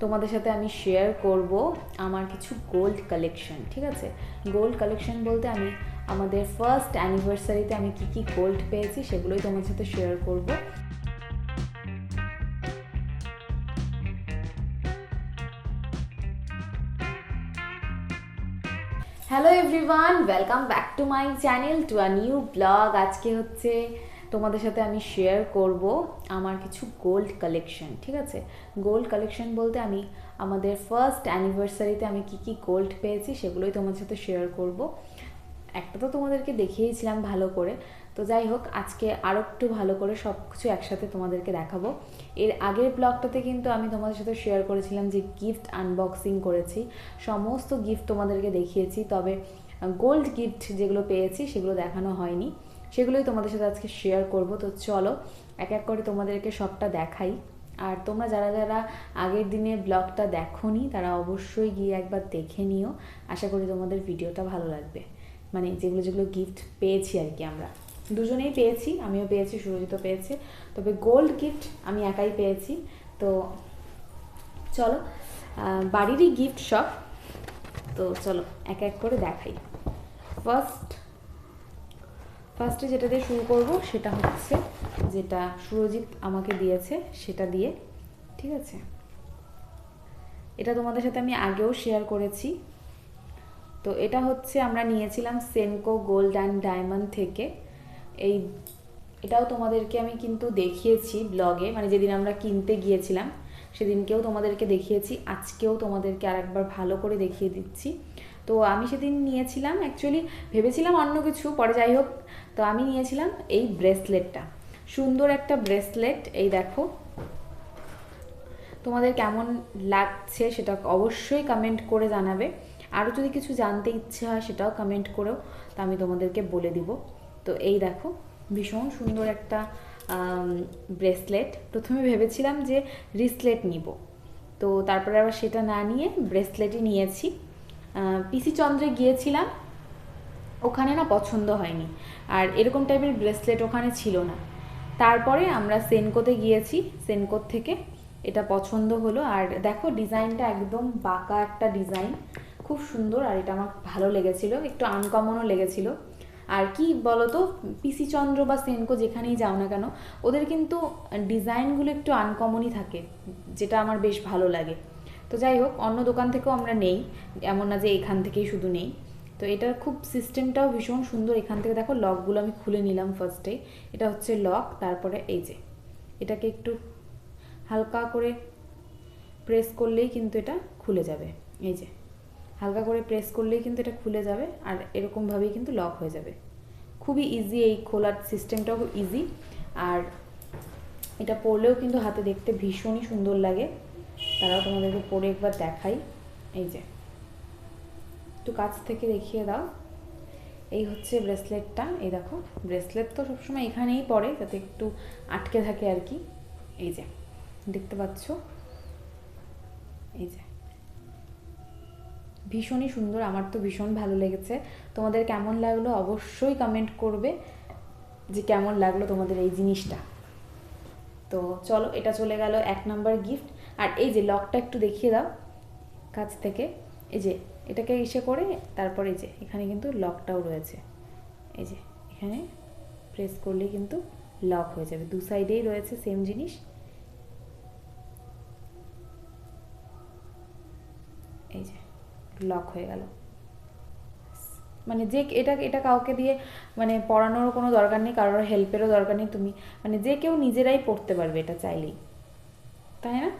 তোমাদের সাথে আমি শেয়ার করব আমার কিছু গোল্ড কালেকশন ঠিক আছে? গোল্ড কালেকশন বলতে আমি আমাদের ফার্স্ট অ্যানিভার্সারিতে আমি কি কি গোল্ড পেয়েছি সেগুলোই তোমাদের সাথে শেয়ার করব। Hello everyone welcome back to my channel to a new blog আজকে হচ্ছে তোমাদের সাথে আমি শেয়ার করব আমার কিছু গোল্ড কালেকশন ঠিক আছে? গোল্ড কালেকশন বলতে আমি আমাদের ফার্স্ট অ্যানিভার্সারিতে আমি কি কি গোল্ড পেয়েছি সেগুলোই তোমাদের সাথে শেয়ার করব। একটা তো তোমাদেরকে দেখিয়েছিলাম ভালো করে। তো যাই হোক, আজকে আরও একটু ভালো করে সব কিছু একসাথে তোমাদেরকে দেখাবো। এর আগের ব্লগটাতে কিন্তু আমি তোমাদের সাথে শেয়ার করেছিলাম যে গিফট আনবক্সিং করেছি। সমস্ত গিফট তোমাদেরকে দেখিয়েছি, তবে গোল্ড গিফট যেগুলো পেয়েছি সেগুলো দেখানো হয়নি। সেগুলোই তোমাদের সাথে আজকে শেয়ার করব। তো চলো, এক এক করে তোমাদেরকে সবটা দেখাই। আর তোমরা যারা যারা আগের দিনে ব্লগটা দেখোনি, তারা অবশ্যই গিয়ে একবার দেখে নিও। আশা করি তোমাদের ভিডিওটা ভালো লাগবে। মানে যেগুলো যেগুলো গিফট পেয়েছি আর কি আমরা। দুজনেই পেয়েছি, আমিও পেয়েছি সুরজিতও পেয়েছে। তবে গোল্ড গিফট আমি একাই পেয়েছি। তো চলো বাড়িরই গিফট সব। তো চলো, এক এক করে দেখাই। ফার্স্ট ফার্স্টে যেটা দিয়ে শুরু করব, সেটা হচ্ছে যেটা সুরজিৎ আমাকে দিয়েছে, সেটা দিয়ে, ঠিক আছে? এটা তোমাদের সাথে আমি আগেও শেয়ার করেছি। তো এটা হচ্ছে আমরা নিয়েছিলাম সেনকো গোল্ড অ্যান্ড ডায়মন্ড থেকে। এই, এটাও তোমাদেরকে আমি কিন্তু দেখিয়েছি ব্লগে মানে যেদিন আমরা কিনতে গিয়েছিলাম, সেদিনকেও তোমাদেরকে দেখিয়েছি। আজকেও তোমাদেরকে আরেকবার ভালো করে দেখিয়ে দিচ্ছি। তো আমি সেদিন নিয়েছিলাম অ্যাকচুয়ালি ভেবেছিলাম অন্য কিছু, পরে যাই হোক, তো আমি নিয়েছিলাম এই ব্রেসলেটটা। সুন্দর একটা ব্রেসলেট, এই দেখো। তোমাদের কেমন লাগছে সেটা অবশ্যই কমেন্ট করে জানাবে। আরও যদি কিছু জানতে ইচ্ছে হয় সেটাও কমেন্ট করেও তা আমি তোমাদেরকে বলে দিব। তো এই দেখো, ভীষণ সুন্দর একটা ব্রেসলেট। প্রথমে ভেবেছিলাম যে রিসলেট নিব। তো তারপরে আবার সেটা না নিয়ে ব্রেসলেটই নিয়েছি। পিসি চন্দ্রে গিয়েছিলাম, ওখানে না পছন্দ হয়নি। আর এরকম টাইপের ব্রেসলেট ওখানে ছিল না। তারপরে আমরা সেনকোতে গিয়েছি সেনকোর থেকে এটা পছন্দ হলো। আর দেখো, ডিজাইনটা একদম বাঁকা একটা ডিজাইন। খুব সুন্দর, আর এটা আমার ভালো লেগেছিল। একটু আনকমনও লেগেছিল। আর কি বলতো পিসি চন্দ্র বা সেনকো যেখানেই যাও না কেন, ওদের কিন্তু ডিজাইনগুলো একটু আনকমনই থাকে, যেটা আমার বেশ ভালো লাগে। তো যাই হোক, অন্য দোকান থেকেও আমরা নেই। এমন না যে এখান থেকেই শুধু নেই। তো এটার খুব সিস্টেমটাও ভীষণ সুন্দর। এখান থেকে দেখো লকগুলো আমি খুলে নিলাম ফার্স্টে এটা হচ্ছে লক, তারপরে এই যে। এটাকে একটু হালকা করে প্রেস করলেই কিন্তু এটা খুলে যাবে। এই যে। হালকা করে প্রেস করলেই কিন্তু এটা খুলে যাবে আর এরকমভাবেই কিন্তু লক হয়ে যাবে। খুবই ইজি এই খোলার সিস্টেমটাও ইজি আর এটা পরলেও কিন্তু হাতে দেখতে ভীষণই সুন্দর লাগে। তারাও তোমাদেরকে পরে একবার দেখাই। এই যে। একটু কাছ থেকে দেখিয়ে দাও। এই হচ্ছে ব্রেসলেটটা। এই দেখো, ব্রেসলেট তো সবসময় এখানেই পড়ে, যাতে একটু আটকে থাকে আর কি। এই যে, দেখতে পাচ্ছ? এই যে। ভীষণই সুন্দর, আমার তো ভীষণ ভালো লেগেছে। তোমাদের কেমন লাগল অবশ্যই কমেন্ট করবে যে কেমন লাগল তোমাদের এই জিনিসটা। তো চলো, এটা চলে গেল এক নাম্বার গিফট আর এই যে লকটা একটু দেখিয়ে দাও, কাছ থেকে। এই যে এটাকে ইসে করে, তারপরে এই যে এখানে কিন্তু লকটাও রয়েছে। এই যে এখানে প্রেস করলে কিন্তু লক হয়ে যাবে। দু সাইডেই রয়েছে সেম জিনিস। এই যে লক হয়ে গেল। মানে যে এটা এটা কাউকে দিয়ে মানে পড়ানোর কোনো দরকার নেই, কারোর হেল্পেরও দরকার নেই। তুমি মানে যে কেউ নিজেরাই পড়তে পারবে এটা চাইলেই। তাই না?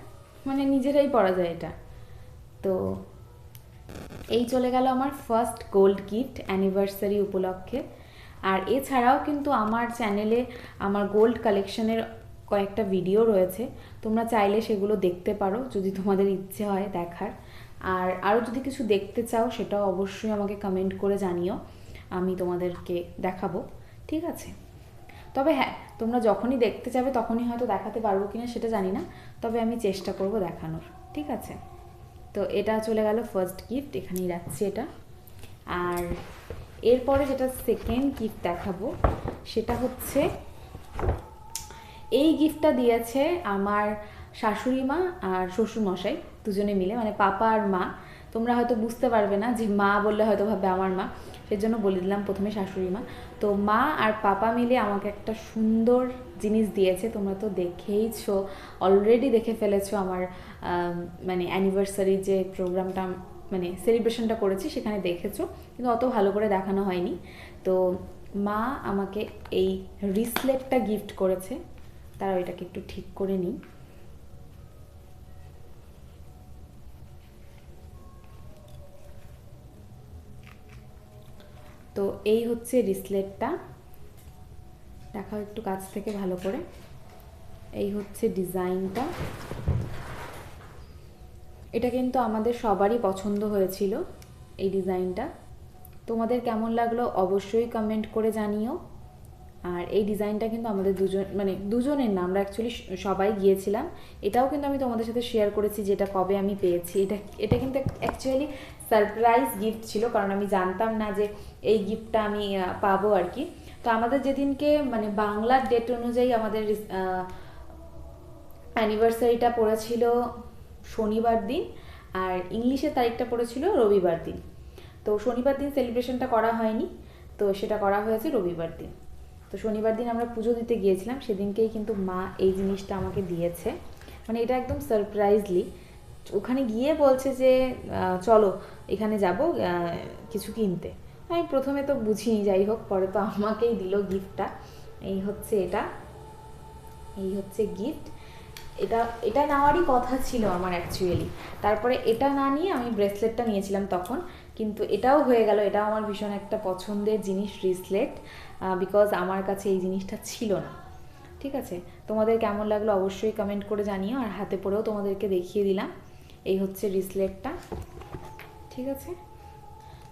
মানে নিজেরাই পরা যায় এটা। তো এই চলে গেল আমার ফার্স্ট গোল্ড গিফট অ্যানিভার্সারি উপলক্ষে। আর এছাড়াও কিন্তু আমার চ্যানেলে আমার গোল্ড কালেকশনের কয়েকটা ভিডিও রয়েছে। তোমরা চাইলে সেগুলো দেখতে পারো যদি তোমাদের ইচ্ছে হয় দেখার। আর আরও যদি কিছু দেখতে চাও সেটাও অবশ্যই আমাকে কমেন্ট করে জানিও। আমি তোমাদেরকে দেখাবো। ঠিক আছে? তবে হ্যাঁ তোমরা যখনই দেখতে যাবে তখনই হয়তো দেখাতে পারব কিনা সেটা জানি না। তবে আমি চেষ্টা করব দেখানোর, ঠিক আছে? তো এটা চলে গেল ফার্স্ট গিফট এখানেই রাখছি এটা। আর এরপরে যেটা সেকেন্ড গিফট দেখাবো, সেটা হচ্ছে এই গিফটটা দিয়েছে আমার শাশুড়ি মা আর শ্বশুর মশাই দুজনে মিলে মানে পাপা আর মা। তোমরা হয়তো বুঝতে পারবে না যে মা বললে হয়তো ভাববে আমার মা। সেজন্য বলে দিলাম প্রথমে শাশুড়ি মা। তো মা আর পাপা মিলে আমাকে একটা সুন্দর জিনিস দিয়েছে, তোমরা তো দেখেইছো অলরেডি দেখে ফেলেছো আমার মানে অ্যানিভার্সারি যে প্রোগ্রামটা মানে সেলিব্রেশনটা করেছি সেখানে দেখেছ, কিন্তু অত ভালো করে দেখানো হয়নি। তো মা আমাকে এই রিসলেটটা গিফট করেছে, তারা এটাকে একটু ঠিক করে নিই। তো এই হচ্ছে রিসলেটটা। দেখাও একটু কাছ থেকে ভালো করে। এই হচ্ছে ডিজাইনটা। এটা কিন্তু আমাদের সবারই পছন্দ হয়েছিল, এই ডিজাইনটা। তোমাদের কেমন লাগল অবশ্যই কমেন্ট করে জানিও। এই ডিজাইনটা কিন্তু আমাদের দুজন মানে দুজনের না, আমরা অ্যাকচুয়ালি সবাই গিয়েছিলাম। এটাও কিন্তু আমি তোমাদের সাথে শেয়ার করেছি যেটা কবে আমি পেয়েছি। এটা এটা কিন্তু অ্যাকচুয়ালি সারপ্রাইজ গিফট ছিল, কারণ আমি জানতাম না যে এই গিফটটা আমি পাবো আর কি। তো আমাদের যেদিনকে মানে বাংলার ডেট অনুযায়ী আমাদের অ্যানিভার্সারিটা পড়েছিল শনিবার দিন, আর ইংলিশের তারিখটা পড়েছিল রবিবার দিন। তো শনিবার দিন সেলিব্রেশনটা করা হয়নি, তো সেটা করা হয়েছে রবিবার দিন। তো শনিবার দিন আমরা পুজো দিতে গিয়েছিলাম, সেদিনকেই কিন্তু মা এই জিনিসটা আমাকে দিয়েছে। মানে এটা একদম সারপ্রাইজলি ওখানে গিয়ে বলছে যে চলো, এখানে যাব কিছু কিনতে। আমি প্রথমে তো বুঝিনি, যাই হোক, পরে তো আমাকেই দিল গিফটটা এই হচ্ছে এটা। এই হচ্ছে গিফট এটা এটা নেওয়ারই কথা ছিল আমার অ্যাকচুয়ালি তারপরে এটা না নিয়ে আমি ব্রেসলেটটা নিয়েছিলাম তখন, কিন্তু এটাও হয়ে গেল, এটাও আমার ভীষণ একটা পছন্দের জিনিস ব্রেসলেট বিকজ আমার কাছে এই জিনিসটা ছিল না। ঠিক আছে? তোমাদের কেমন লাগল অবশ্যই কমেন্ট করে জানিও, আর হাতে পরেও তোমাদেরকে দেখিয়ে দিলাম। এই হচ্ছে রিসলেটটা ঠিক আছে?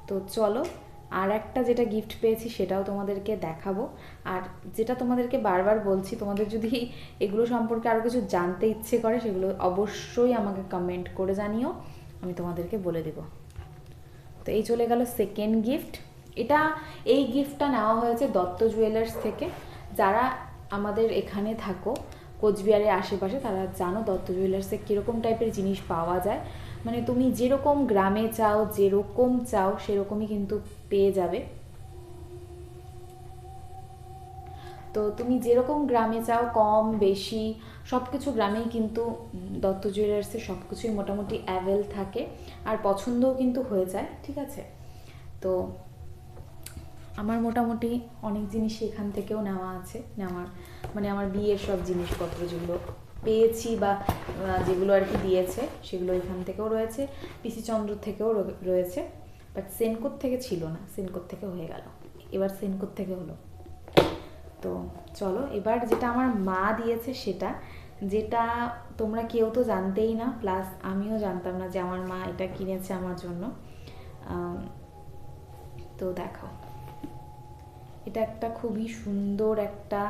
তো চলো আর একটা যেটা গিফট পেয়েছি সেটাও তোমাদেরকে দেখাবো। আর যেটা তোমাদেরকে বারবার বলছি, তোমাদের যদি এগুলো সম্পর্কে আরও কিছু জানতে ইচ্ছে করে, সেগুলো অবশ্যই আমাকে কমেন্ট করে জানিও, আমি তোমাদেরকে বলে দেবো। তো এই চলে গেল সেকেন্ড গিফট এটা, এই গিফটটা নেওয়া হয়েছে দত্ত জুয়েলার্স থেকে। যারা আমাদের এখানে থাকো, কোচবিহারের আশেপাশে, তারা জানো দত্ত জুয়েলার্সে কীরকম টাইপের জিনিস পাওয়া যায়। মানে তুমি যেরকম গ্রামে চাও, যেরকম চাও, সেরকমই কিন্তু পেয়ে যাবে। তো তুমি যেরকম গ্রামে চাও, কম, বেশি সব কিছু গ্রামেই কিন্তু দত্ত জুয়েলার্সে সব কিছুই মোটামুটি অ্যাভেল থাকে আর পছন্দও কিন্তু হয়ে যায়, ঠিক আছে? তো আমার মোটামুটি অনেক জিনিস এখান থেকেও নেওয়া আছে, নেওয়ার মানে আমার বিয়ের সব জিনিসপত্র যেগুলো পেয়েছি বা যেগুলো আর কি দিয়েছে, সেগুলো এখান থেকেও রয়েছে। পিসি চন্দ্র থেকেও রয়েছে। বাট সেনকোর থেকে ছিল না। সেনকোর থেকে হয়ে গেল। এবার সেনকোর থেকে হলো। তো চলো, এবার যেটা আমার মা দিয়েছে সেটা, যেটা তোমরা কেউ তো জানতেই না প্লাস আমিও জানতাম না যে আমার মা এটা কিনেছে আমার জন্য। তো দেখো। এটা একটা খুবই সুন্দর একটা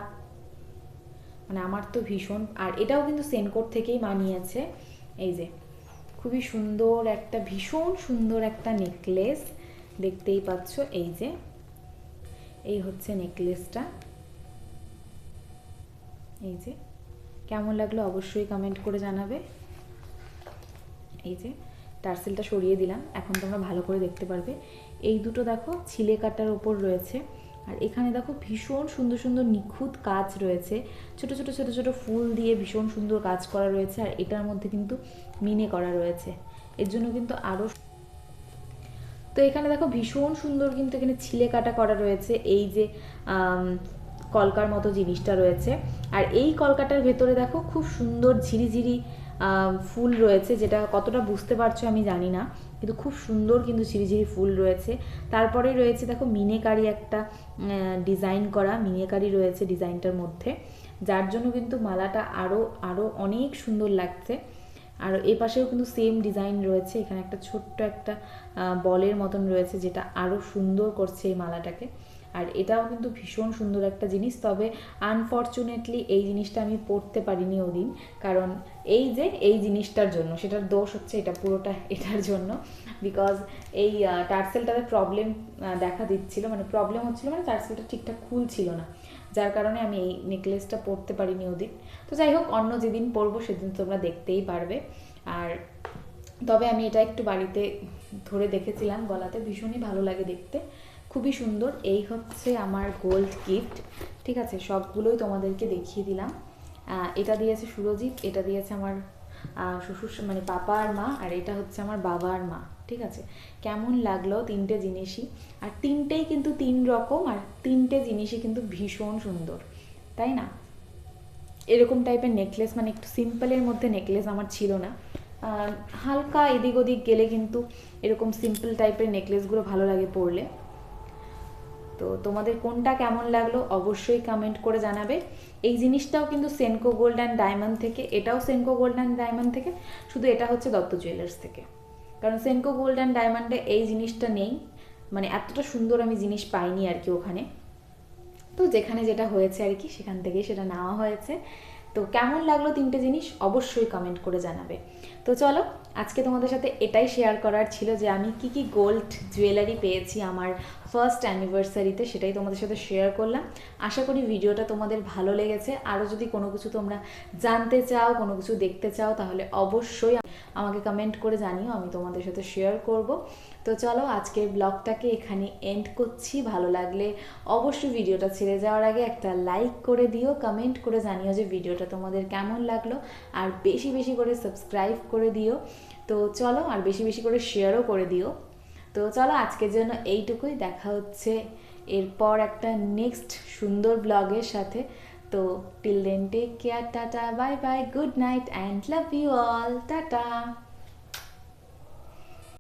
মানে আমার তো ভীষণ, আর এটাও কিন্তু সেনকোট থেকেই মানিয়েছে। এই যে, খুবই সুন্দর একটা, ভীষণ সুন্দর একটা নেকলেস দেখতেই পাচ্ছ। এই যে, এই হচ্ছে নেকলেসটা এই যে, কেমন লাগল অবশ্যই কমেন্ট করে জানাবে। এই যে, টার্সেলটা সরিয়ে দিলাম, এখন তোমরা ভালো করে দেখতে পারবে। এই দুটো দেখো, ছিলে কাটার ওপর রয়েছে। আর এখানে দেখো ভীষণ সুন্দর সুন্দর নিখুঁত কাজ রয়েছে। ছোট ছোট ছোট ছোট ফুল দিয়ে ভীষণ সুন্দর কাজ করা রয়েছে আর এটার মধ্যে কিন্তু মিনে করা রয়েছে। এর জন্য কিন্তু আরও তো এখানে দেখো ভীষণ সুন্দর কিন্তু এখানে ছিলে কাটা করা রয়েছে। এই যে কলকার মতো জিনিসটা রয়েছে। আর এই কলকাটার ভেতরে দেখো খুব সুন্দর ঝিরিঝিরি ফুল রয়েছে, যেটা কতটা বুঝতে পারছ আমি জানি না, কিন্তু খুব সুন্দর কিন্তু ঝিরিঝিরি ফুল রয়েছে। তারপরে রয়েছে দেখো মিনেকারি একটা ডিজাইন করা, মিনেকারি রয়েছে ডিজাইনটার মধ্যে, যার জন্য কিন্তু মালাটা আরও আরও অনেক সুন্দর লাগছে। আর এ পাশেও কিন্তু সেম ডিজাইন রয়েছে, এখানে একটা ছোট্ট একটা বলের মতন রয়েছে, যেটা আরও সুন্দর করছে এই মালাটাকে। আর এটাও কিন্তু ভীষণ সুন্দর একটা জিনিস। তবে আনফর্চুনেটলি এই জিনিসটা আমি পরতে পারিনি ওদিন। কারণ এই যে এই জিনিসটার জন্য, সেটার দোষ হচ্ছে এটা পুরোটা এটার জন্য। বিকজ এই টার্সেলটাতে প্রবলেম দেখা দিচ্ছিল। মানে প্রবলেম হচ্ছিল মানে টার্সেলটা ঠিকঠাক খুলছিল না। যার কারণে আমি এই নেকলেসটা পরতে পারিনি ওদিন। তো যাই হোক, অন্য যেদিন পরবো সেদিন তোমরা দেখতেই পারবে। আর তবে আমি এটা একটু বাড়িতে ধরে দেখেছিলাম গলাতে। ভীষণই ভালো লাগে দেখতে। খুবই সুন্দর। এই হচ্ছে আমার গোল্ড গিফট ঠিক আছে? সবগুলোই তোমাদেরকে দেখিয়ে দিলাম। এটা দিয়েছে সুরজিৎ, এটা দিয়েছে আমার শ্বশুর মানে পাপা আর মা, আর এটা হচ্ছে আমার বাবা আর মা, ঠিক আছে? কেমন লাগল তিনটে জিনিসই? আর তিনটেই কিন্তু তিন রকম, আর তিনটে জিনিসই কিন্তু ভীষণ সুন্দর, তাই না? এরকম টাইপের নেকলেস মানে একটু সিম্পলের মধ্যে নেকলেস আমার ছিল না। হালকা এদিক ওদিক গেলে কিন্তু এরকম সিম্পল টাইপের নেকলেসগুলো ভালো লাগে পরলে। তো তোমাদের কোনটা কেমন লাগল অবশ্যই কমেন্ট করে জানাবে। এই জিনিসটাও কিন্তু সেনকো গোল্ড অ্যান্ড ডায়মন্ড থেকে, এটাও সেনকো গোল্ড অ্যান্ড ডায়মন্ড থেকে, শুধু এটা হচ্ছে দত্ত জুয়েলার্স থেকে। কারণ সেনকো গোল্ড অ্যান্ড ডায়মন্ডে এই জিনিসটা নেই মানে এতটা সুন্দর আমি জিনিস পাইনি আর কি ওখানে। তো যেখানে যেটা হয়েছে আর কি সেখান থেকেই সেটা নেওয়া হয়েছে। তো কেমন লাগল তিনটে জিনিস অবশ্যই কমেন্ট করে জানাবে। তো চলো, আজকে তোমাদের সাথে এটাই শেয়ার করার ছিল যে আমি কি কি গোল্ড জুয়েলারি পেয়েছি আমার ফার্স্ট অ্যানিভার্সারিতে সেটাই তোমাদের সাথে শেয়ার করলাম। আশা করি ভিডিওটা তোমাদের ভালো লেগেছে। আরও যদি কোনো কিছু তোমরা জানতে চাও, কোনো কিছু দেখতে চাও, তাহলে অবশ্যই আমাকে কমেন্ট করে জানিও, আমি তোমাদের সাথে শেয়ার করব। তো চলো, আজকের ব্লগটাকে এখানে এন্ড করছি। ভালো লাগলে অবশ্যই ভিডিওটা ছেড়ে যাওয়ার আগে একটা লাইক করে দিও কমেন্ট করে জানিও যে ভিডিওটা তোমাদের কেমন লাগল। আর বেশি বেশি করে সাবস্ক্রাইব করে দিও। তো চলো, আর বেশি বেশি করে শেয়ারও করে দিও। তো চলো আজকের জন্য এইটুকুই। দেখা হচ্ছে এরপর একটা নেক্সট সুন্দর ব্লগের সাথে। তো till then take care tata bye bye good night and love you all tata.